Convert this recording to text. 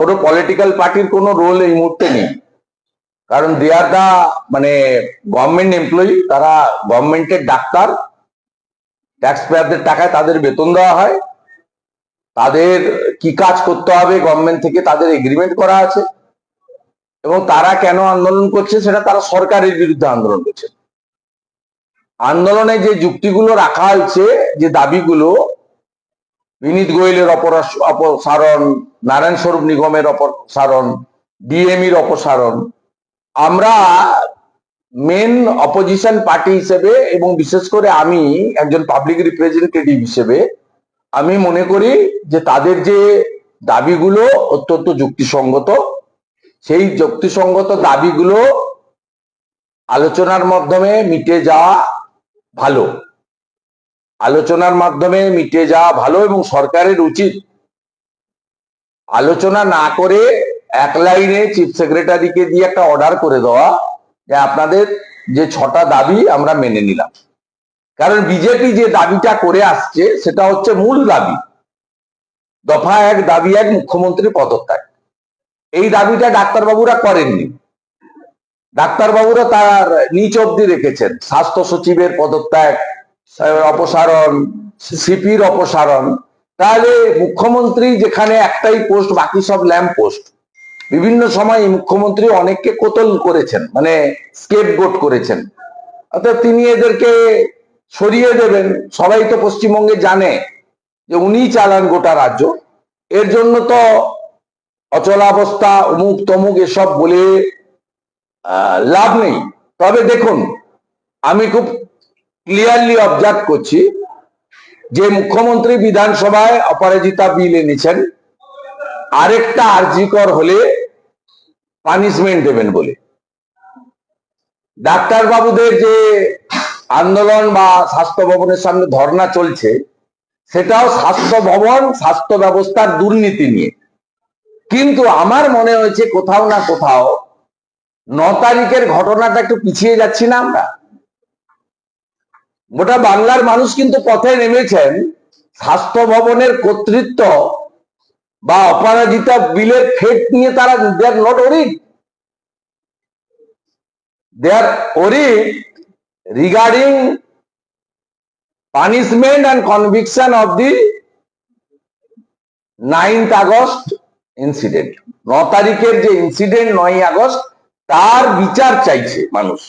কোনো পলিটিক্যাল পার্টির কোনো রোল এই মুহূর্তে নেই। কারণ দে আর দা মানে গভর্নমেন্ট এমপ্লয়ি তারা গভর্নমেন্টের ডাক্তার ট্যাক্স পেয়ারদের টাকায় তাদের বেতন দেওয়া হয়, তাদের কি কাজ করতে হবে গভর্নমেন্ট থেকে তাদের এগ্রিমেন্ট করা আছে, এবং তারা কেন আন্দোলন করছে সেটা তারা সরকারের বিরুদ্ধে আন্দোলন করছে। আন্দোলনে যে যুক্তিগুলো রাখা হয়েছে, যে দাবিগুলো বিনীত গোয়েলের অপসারণ, নারায়ণ স্বরূপ নিগমের অপসারণ ডিএমির অপসারণ। আমরা মেন অপোজিশন পার্টি হিসেবে এবং বিশেষ করে আমি একজন পাবলিক রিপ্রেজেন্টেটিভ হিসেবে, আমি মনে করি যে তাদের যে দাবিগুলো অত্যন্ত যুক্তিসঙ্গত, সেই যুক্তিসঙ্গত দাবিগুলো আলোচনার মাধ্যমে মিটে যাওয়া ভালো। আলোচনার মাধ্যমে মিটে যাওয়া ভালো এবং সরকারের উচিত। আলোচনা না করে এক লাইনে চিফ সেক্রেটারিকে দিয়ে একটা অর্ডার করে দেওয়া যে আপনাদের যে ছটা দাবি আমরা মেনে নিলাম। কারণ বিজেপি যে দাবিটা করে আসছে, সেটা হচ্ছে মূল দাবি। দফা এক, দাবি এক মুখ্যমন্ত্রীর পদত্যাগ। এই দাবিটা ডাক্তারবাবুরা করেননি। ডাক্তারবাবুরা তার নিচ অব্দি রেখেছেন। স্বাস্থ্য সচিবের পদত্যাগ অপসারণ, সিপির অপসারণ। তাহলে মুখ্যমন্ত্রী যেখানে একটাই পোস্ট, বাকি সব ল্যাম্প পোস্ট। বিভিন্ন সময় মুখ্যমন্ত্রী অনেককে কোতল করেছেন মানে স্কেপ গোট করেছেন। অর্থাৎ তিনি এদেরকে সরিয়ে দেবেন। সবাই তো পশ্চিমবঙ্গে জানে যে উনি চালান গোটা রাজ্য। এর জন্য তো অচলাবস্থা, অমুক তমুক এসব বলে লাভ নেই। তবে দেখুন, আমি খুব ক্লিয়ারলি অবজার্ভ করছি যে মুখ্যমন্ত্রী বিধানসভায় অপরাজিতা বিল এনেছেন, আরেকটা আর্জিকর হলে পানিশমেন্ট দেবেন বলে। ডাক্তার বাবুদের যে আন্দোলন বা স্বাস্থ্য ভবনের সামনে ধর্ণা চলছে, সেটাও স্বাস্থ্য ভবন, স্বাস্থ্য ব্যবস্থার দুর্নীতি নিয়ে। কিন্তু আমার মনে হয়েছে কোথাও না কোথাও ন তারিখের ঘটনাটা একটু পিছিয়ে যাচ্ছি না আমরা? গোটা বাংলার মানুষ কিন্তু পথে নেমেছেন স্বাস্থ্য ভবনের কর্তৃত্ব বা অপরাজিতা বিলের ফেট নিয়ে তারা they are not worried they are worried regarding punishment and conviction of the ninth August incident ন তারিখের যে ইনসিডেন্ট নয় আগস্ট তার বিচার চাইছে মানুষ।